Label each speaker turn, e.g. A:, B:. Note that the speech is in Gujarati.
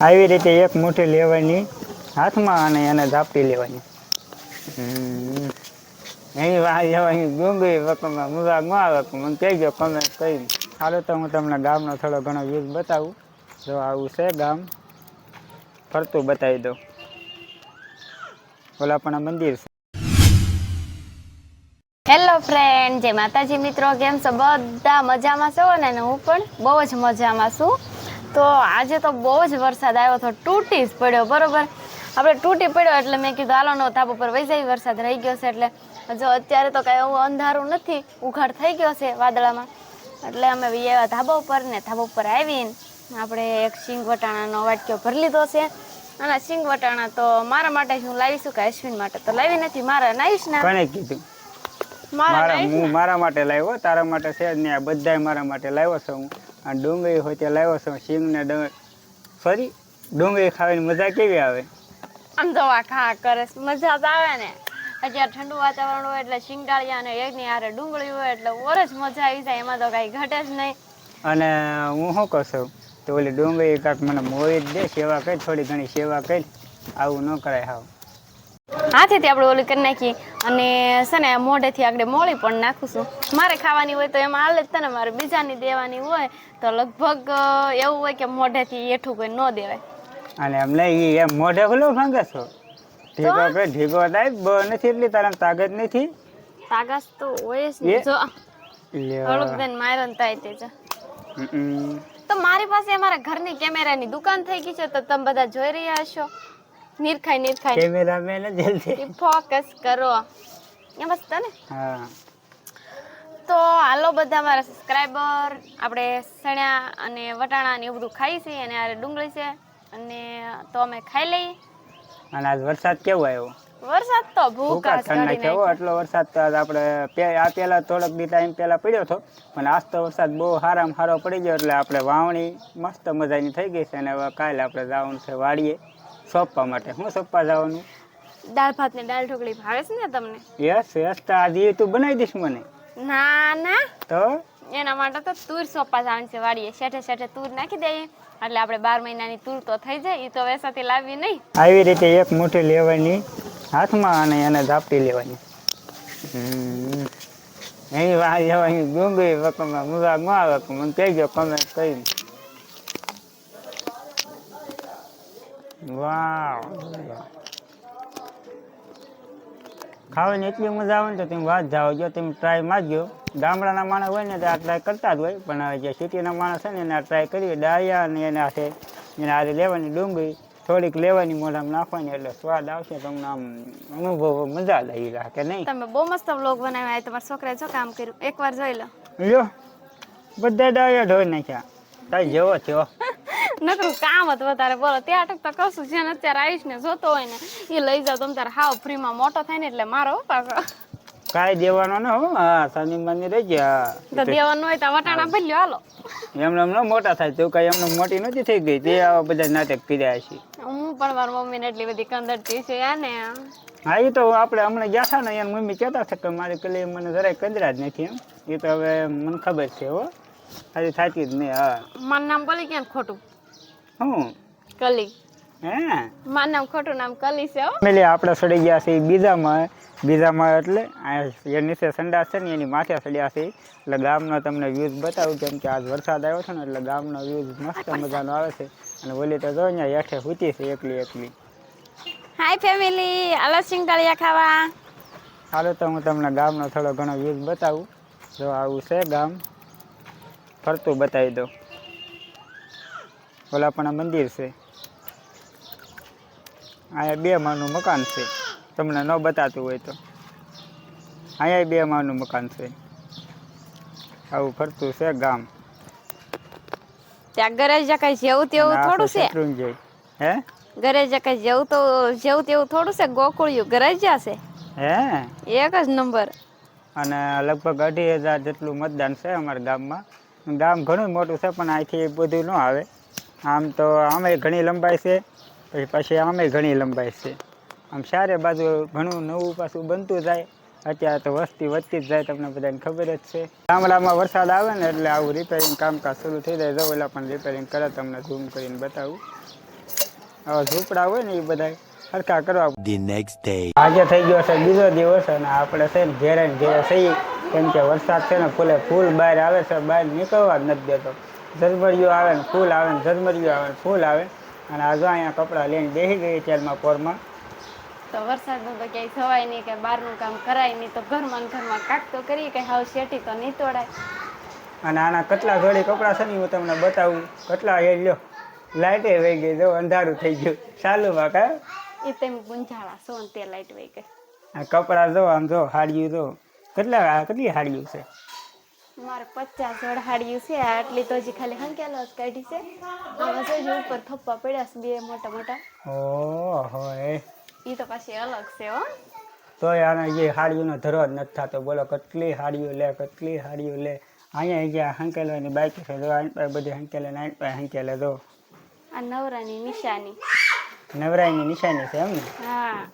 A: આવી રીતે એક મુઠ્ઠી લેવાની હાથમાં અને એને ઝાપટી લેવાની. એની વાત જવાની ડુંગળી વકમાં આવે તો મને કહેજો કમેન્ટ કરીને હાલો તો હું તમને ગામનો થોડો ઘણો વ્યૂઝ બતાવું. જો આવું છે ગામ, ફરતું બતાવી દઉં. ઓલા પણ મંદિર છે.
B: હેલો ફ્રેન્ડ જય માતાજી મિત્રો, કેમ છો? બધા મજામાં છો? ને હું પણ બહુ જ મજામાં છું. તો આજે તો બહુ જ વરસાદ આવ્યો હતો. તૂટી જ પડ્યો બરોબર? આપણે તૂટી પડ્યો એટલે મેં કીધું હાલો નો ધાબા પર જાય વરસાદ રહી ગયો છે એટલે. જો અત્યારે તો કાંઈ એવું અંધારું નથી ઉઘાડ થઈ ગયો છે વાદળામાં. એટલે અમે આવ્યા ધાબા ઉપર ને ધાબા ઉપર આવીને આપણે એક સિંગ વટાણાનો વાટક્યો ભરી લીધો છે. અને સિંગ વટાણા તો મારા માટે હું લાવીશું કે અશ્વિન માટે તો લાવી નથી મારા નાઈશ ને.
A: કોને કીધું?
B: મારા
A: મારા હું મારા માટે લાવ્યો? તારા માટે છે જ નહીં આ બધાય મારા માટે લાવ્યો છું હું. આ ડુંગળી હોય તે લાવ્યો છું સિંગ ને ડુંગળી સોરી ડુંગળી ખાવાની મજા કેવી આવે?
B: આમ તો આ ખા કરે મજા જ આવે ને. અત્યારે ઠંડુ વાતાવરણ હોય એટલે શિંગડાળિયા અને એકની હારે ડુંગળી હોય એટલે ઓર જ મજા આવી જાય એમાં તો કાંઈ ઘટે જ નહીં.
A: અને હું શું કહું છું તો ઓલી ડુંગળી કાંક મને મોવી જ દે સેવા કરી થોડી ઘણી સેવા કરી આવું ન કરાય હાવ.
B: હાથેથી આપણે ઓલી કરી નાખીએ. અને છે ને મોઢેથી આગળ મોળી પણ નાખું મારે ખાવાની હોય તો એમાં હાલે જ તને મારે બીજાની દેવાની હોય તો લગભગ એવું હોય કે મોઢેથી એઠું કોઈ ન દેવાય.
A: અને એમને એમ મોઢે ખુલ્લો ભાંગે છો? ઢીકો કે ઢીકો થાય બ નથી એટલી તારા તાકાત નથી?
B: તાકાત તો હોય જ ને જો. થોડુંક માર્યો થાય તે જો. તો મારી પાસે અમારા ઘરની કેમેરાની દુકાન થઈ ગઈ છે તો તમે બધા જોઈ રહ્યા હશો. નિરખાઈ નિરખાઈ
A: કેમેરા મેન જલ્દી
B: ફોકસ કરો. એમ જ તને
A: હા.
B: તો હાલો બધા મારા સબસ્ક્રાઈબર આપણે સણ્યા અને વટાણા ને એવું બધું ખાઈ છે અને આરે ડુંગળી છે. અને તો અમે ખાઈ લઈએ.
A: અને આજ વરસાદ કેવો આવ્યો?
B: વરસાદ તો
A: ભૂકા ઠંડા હો એટલો વરસાદ તો આજ આપણે આ પેલા થોડોક દી ટાઈમ પેલા પડ્યો હતો પણ આજ તો વરસાદ બહુ સારામાં સારો પડી ગયો એટલે આપણે વાવણી મસ્ત મજાની થઈ ગઈ છે. અને હવે કાલે આપણે જવાનું છે વાડીએ. સોંપવા માટે શું સોંપવા જવાનું?
B: દાળ ભાત ને દાળ ઢોકળી ભાવે છે ને તમને?
A: યસ યસ તો આજે તું બનાવી દઈશ મને.
B: ના ના.
A: તો?
B: એના માટે તો તુર સોપા જવાનું છે વાડીએ. શેઠે શેઠે તુર નાખી દઈએ. એટલે આપણે બાર મહિનાની તુર તો થઈ જાય એ તો વેસાથી લાવવી નહીં.
A: આવી રીતે એક મુઠ્ઠી લેવાની હાથમાં અને એને ઝાપટી લેવાની. હમ. એની વાહ જવાની ડુંગળી વકમાં મુરાગ ન આવે કહી ગયો કમેન્ટ કરીને. વાવ. ખાવાની એટલી મજા આવે ને તો તમે વાત જાઓ જો તમે ટ્રાય મારજો. ગામડાના માણસ હોય ને તો આ ટ્રાય કરતા જ હોય પણ હવે જે સિટીના માણસ છે ને એને ટ્રાય કરી ડાળિયા અને એને હાથે એને હાથે લેવાની ડુંગળી થોડીક લેવાની મોઢામાં નાખવાની એટલે સ્વાદ આવશે તમને આમ અનુભવ મજા લઈ રાખે નહીં?
B: તમે બહુ મસ્ત વ્લોગ બનાવ્યા તમારા છોકરાએ જો કામ કર્યું. એકવાર જોઈ લો.
A: લ્યો. બધા ડાળિયા ઢોઈ નાખ્યા. તાઈ જેવો થયો.
B: નકરું કામ જ વધારે. બોલો ત્યાં અટક તો કશું છે ને અત્યારે આવીશ ને જોતો હોય ને એ લઈ જાવ તમે તારે હાવ ફ્રીમાં મોટો થાય ને એટલે મારો પાછો.
A: કાંઈ દેવાનો ને હો હા શનિ મંદિર રહી ગયા.
B: તો દેવાનું હોય તો વટાણા ભલ્યો હાલો.
A: એમને એમ મોટા થાય તું કઈ એમને મોટી નથી થઈ ગઈ. તે આવા બધા નાટક કર્યા છે.
B: હું પણ મારી મમ્મીને એટલી બધી કંદરતી છે યા ને.
A: હા એ તો આપણે હમણાં ગયા હતા ને એની મમ્મી કહેતા હતા કે મારી કલી મને જરાય કંદરા જ નથી એમ. એ તો હવે મને ખબર છે હો. હજી સાચી જ નહીં હા.
B: મારું નામ બોલી ક્યાં ખોટું.
A: હું?
B: કલી.
A: હે?
B: મારું નામ ખોટું નામ કલી છે હો.
A: ફેમિલી આપણે સડી ગયા છે બીજામાં. બીજામાં એટલે આ એ નીચે સંડાસ છે ને એની માથે સડ્યા છે એટલે ગામનો તમને વ્યૂઝ બતાવું કેમ કે આજ વરસાદ આવ્યો છે ને એટલે ગામનો વ્યૂઝ મસ્ત મજાનો આવે છે. અને ઓલી તો જો અહીંયા હેઠે હૂતી છે એકલી એકલી.
B: હાય ફેમિલી હાલો સિંગળિયા ખાવા.
A: હાલો તો હું તમને ગામનો થોડો ઘણો વ્યૂઝ બતાવું. જો આવું છે ગામ ફરતું બતાવી દઉં. ઓલા પણ આ મંદિર છે. અહીંયા બે માળનું મકાન છે. તમને ન બતાતું હોય તો. અહીંયા બે માળનું મકાન છે. આવું ફરતું છે ગામ.
B: ત્યાં ઘરે જ કઈ જેવું તેવું થોડું છે?
A: શત્રુંજય. હે?
B: ઘરે જ કઈ જેવું તો જેવું તેવું થોડું છે? ગોકુળિયું ઘરે જ છે?
A: હે?
B: એક જ નંબર.
A: અને લગભગ અઢી હજાર જેટલું મતદાન છે અમારા ગામમાં. ગામ ઘણું મોટું છે પણ અહીંથી બધું ન આવે. આમ તો આમે ઘણી લંબાઈ છે પછી પછી આમે ઘણી લંબાઈ છે. આમ ચારે બાજુ ઘણું નવું પાછું બનતું જાય અત્યારે તો વસ્તી વધતી જ જાય તમને બધાને ખબર જ છે. ગામડામાં વરસાદ આવે ને એટલે આવું રિપેરિંગ કામકાજ શરૂ થઈ જાય જો પણ રિપેરિંગ કરે તમને ઝૂમ કરીને બતાવું. આવા ઝૂંપડા હોય ને એ બધા સરખા કરવા.
C: Next day.
A: આજે થઈ ગયો છે બીજો દિવસ અને આપણે છે ને ઘેરે ઘેરે થઈ કેમ કે વરસાદ છે ને ફૂલે ફૂલ બહાર આવે છે બહાર નીકળવા જ નથી દેતો. ઝરમરિયું આવે ને ફૂલ આવે ને ઝરમરિયું આવે ને ફૂલ આવે અને આ અહીંયા કપડાં લઈને બેસી ગઈ ચાલમાં પોરમાં.
B: તો વરસાદનું તો ક્યાંય થવાય નહીં કે બહારનું કામ કરાય નહીં તો ઘરમાં ને ઘરમાં કાક તો કરીએ કે હાવ શેટી તો નહીં તોડાય.
A: અને આના કેટલા ઘડી કપડાં છે ને હું તમને બતાવું. કેટલા એ લ્યો લાઇટે વહી ગઈ જો અંધારું થઈ ગયું. ચાલુ બાકા
B: એ તેમ ગુંજાળા સો ને તે લાઇટ વહી ગઈ.
A: આ કપડાં જો આમ જો હાડિયું જો. કેટલા કેટલી હાડિયું છે?
B: મારે પચાસ જોડ હાડિયું છે આટલી તો હજી ખાલી હંકેલો જ કાઢી છે. આમાં જોજો ઉપર થપ્પા પડ્યા છે બે મોટા મોટા.
A: ઓહો એ.
B: એ તો પાછી અલગ છે હો.
A: તોય આને જે હાડીઓનો ધરો જ નથી થતો. બોલો કેટલી હાડીઓ લે કેટલી હાડીઓ લે. અહીંયા ગયા હંકેલવાની બાઈક છે જો આની પાસે બધી હંકેલે ને આની પાસે હંકેલે જો.
B: આ નવરાની નિશાની.
A: નવરાની નિશાની છે એમ ને?
B: હા.